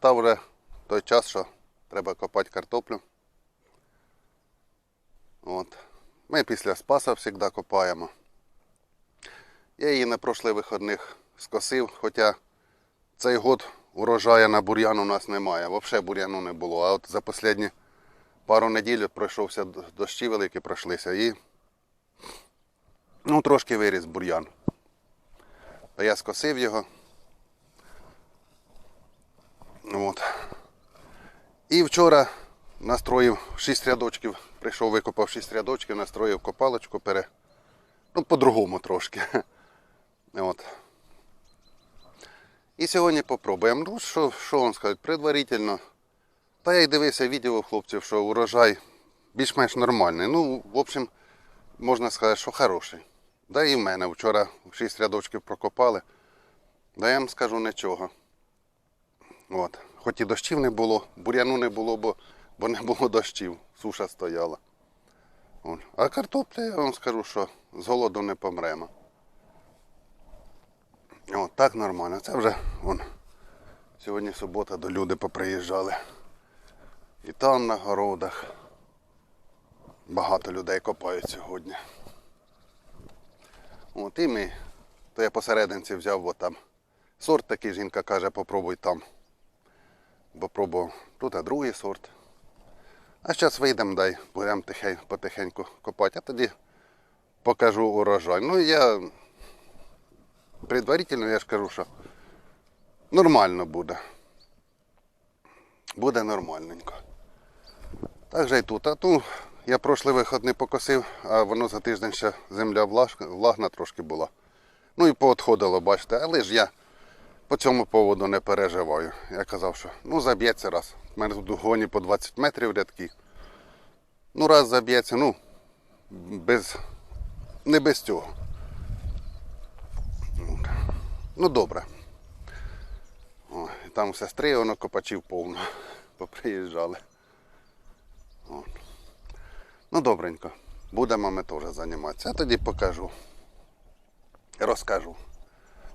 настав вже той час, що треба копати картоплю. От. Ми після Спаса завжди копаємо. Я її на прошлих вихідних скосив, хоча цей год урожаю на бур'ян у нас немає. Взагалі бур'яну не було. А от за останні пару неділь пройшовся дощі великі пройшлися і ну, трошки виріс бур'ян. Та я скосив його. От. І вчора настроїв 6 рядочків, прийшов, викопав 6 рядочків, настроїв копалочку, пере... ну, по-другому трошки. От. І сьогодні попробуємо. Ну, що, що вам сказати, предварительно. Та я й дивився відео хлопців, що урожай більш-менш нормальний. Ну, в общем, можна сказати, що хороший. Да і в мене вчора 6 рядочків прокопали. Да я вам скажу нічого. От. Хоч і дощів не було, бур'яну не було, бо, бо не було дощів, суша стояла. От. А картопля, я вам скажу, що з голоду не помремо. От, так нормально. Це вже вон, сьогодні субота, до люди поприїжджали. І там на городах. Багато людей копають сьогодні. От і ми. То я посерединці взяв от там. Сорт такий, жінка каже, попробуй там. Бо тут, а другий сорт. А зараз вийдемо, дай, будемо тихень, потихеньку копати, а тоді покажу урожай. Ну я предварительно я ж кажу, що нормально буде. Буде нормальненько. Так же і тут. А ту я прошлий виход покосив, а воно за тиждень ще земля влаж- влагна трошки була. Ну і поотходило, бачите, але ж я по цьому поводу не переживаю. Я казав, що ну заб'ється раз. У мене тут гоні по 20 метрів рядки. Ну раз заб'ється, ну без, не без цього. Ну добре. О, там сестри воно копачів повно. Поприїжджали. От. Ну добренько. Будемо ми теж займатися. А тоді покажу. Розкажу.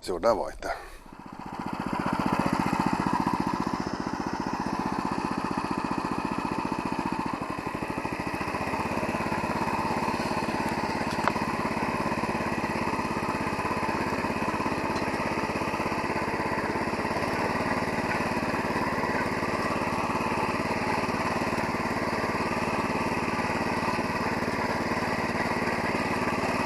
Все, давайте.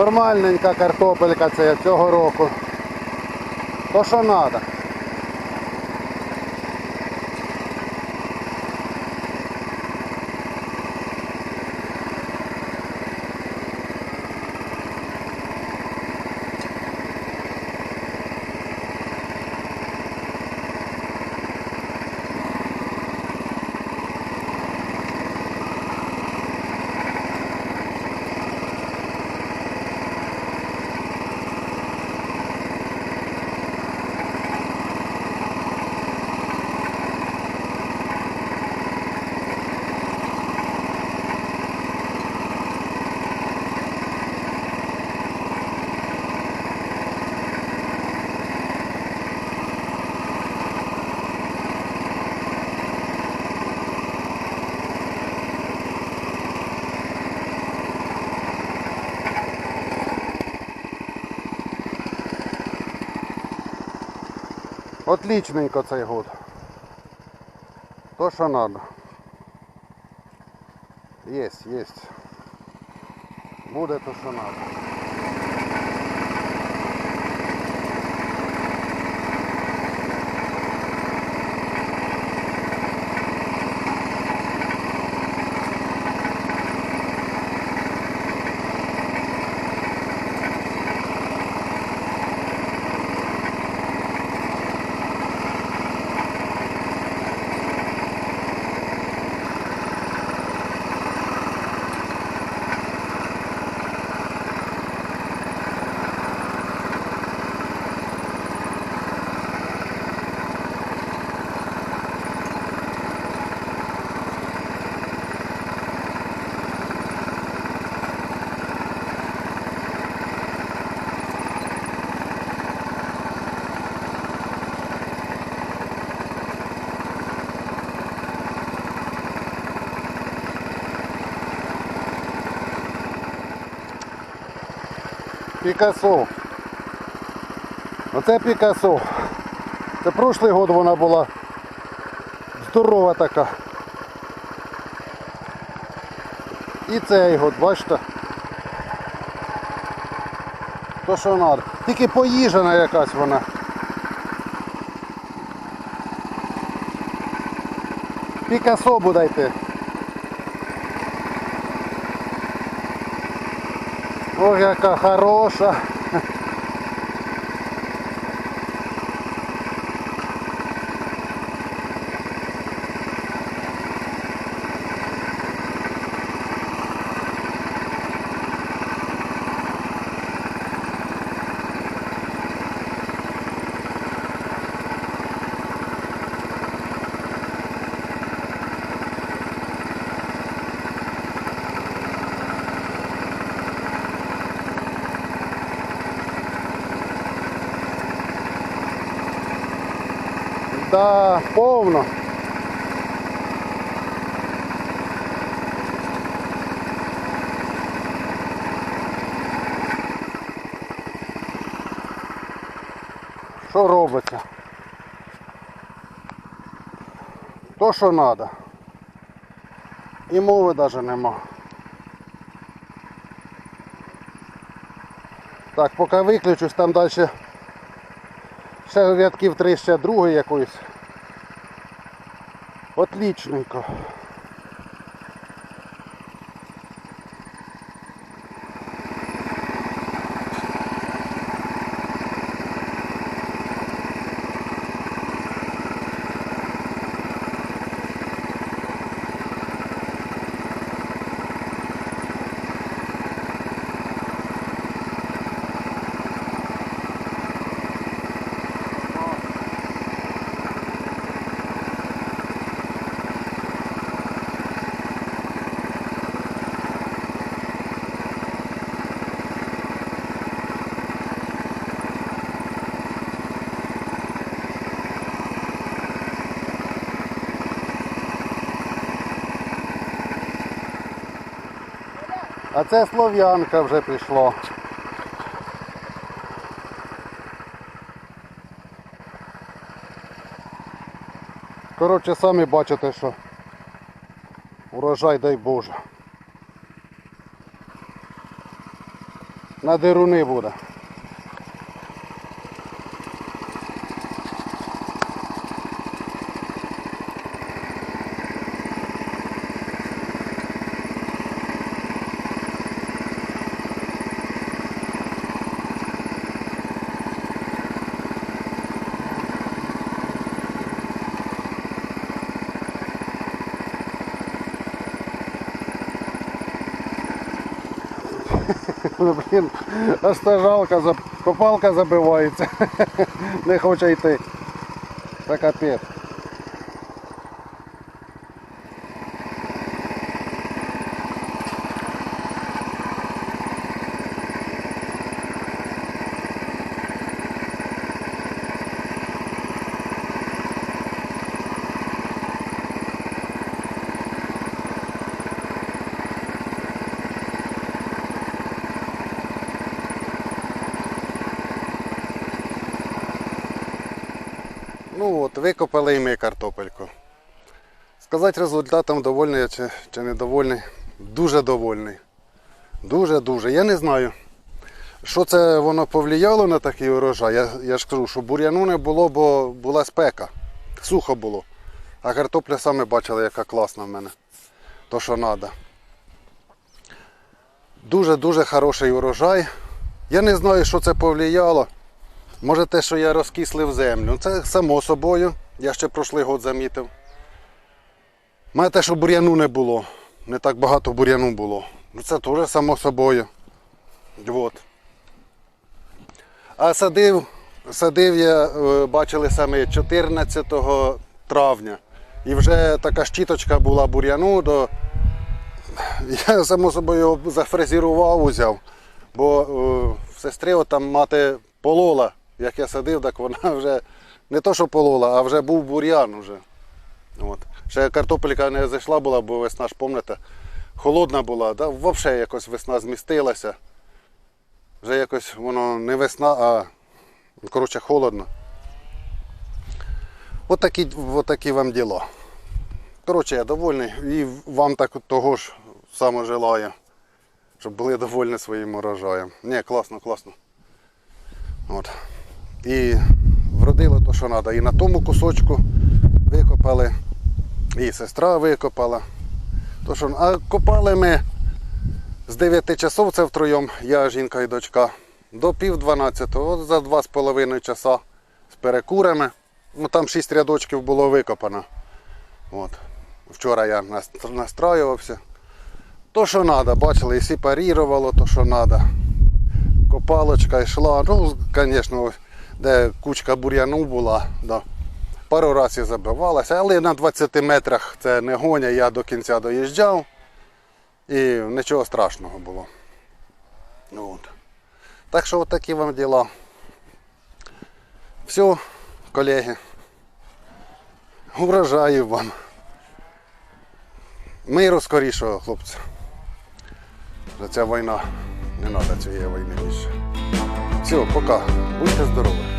Нормальненька картопелька це цього року. То що треба. Отличненько цей год. То що треба. Єсть, єсть. Буде то, що треба. Пікасо. Оце Пікасо. Це прошлий год вона була здорова така. І цей год, бачите? То що треба. Тільки поїжена якась вона. Пікасо буде йти. Ой, яка хороша. Да, повно. Що робиться? То, що треба. І мови навіть нема. Так, поки виключусь, там далі ще рядків три ще другої якоїсь. Отлічненько. А це слов'янка вже прийшло. Коротше, самі бачите, що урожай дай Боже. На деруни буде. Блін, аж жалко, за- копалка забивається. Не хоче йти. Це капець. Ну от, викопали і ми картопельку. Сказати результатом довольний чи, чи недовольний. Дуже довольний. Дуже-дуже. Я не знаю, що це воно повлияло на такий урожай. Я, я ж кажу, що бур'яну не було, бо була спека. Сухо було. А картопля саме бачили, яка класна в мене. То, що треба. Дуже-дуже хороший урожай. Я не знаю, що це повлияло. Може те, що я розкислив землю. Це само собою. Я ще прошлий год замітив. Має те, що бур'яну не було. Не так багато бур'яну було. Ну це теж само собою. От. А садив, садив я, е, бачили саме 14 травня. І вже така щіточка була бур'яну, до... я само собою зафрезерував, узяв. Бо е, в сестри от там мати полола, як я садив, так вона вже не то, що полола, а вже був бур'ян уже. От. Ще картопелька не зайшла була, бо весна ж, пам'ятаєте, холодна була, да? взагалі якось весна змістилася. Вже якось воно не весна, а коротше холодно. Отакі, отакі вам діла. Коротше, я довольний і вам так того ж само желаю, щоб були довольні своїм урожаєм. Ні, класно, класно. От. І вродило то, що треба. І на тому кусочку викопали, і сестра викопала. То, що... А копали ми з 9 часов, це втроєм, я, жінка і дочка, до пів 12, от за 2,5 часа з перекурами. Ну там 6 рядочків було викопано. От. Вчора я настраювався. То, що треба, бачили, і сепарірувало, то, що треба. Копалочка йшла. Ну, звісно, де кучка бур'яну була, да. пару разів забивалася, але на 20 метрах це не гоня, я до кінця доїжджав і нічого страшного було. От. Так що от такі вам діла. Все, колеги. Урожаю вам. Миру скорішого, хлопці. За ця війна не треба цієї війни більше. Все, пока. Будьте здорові.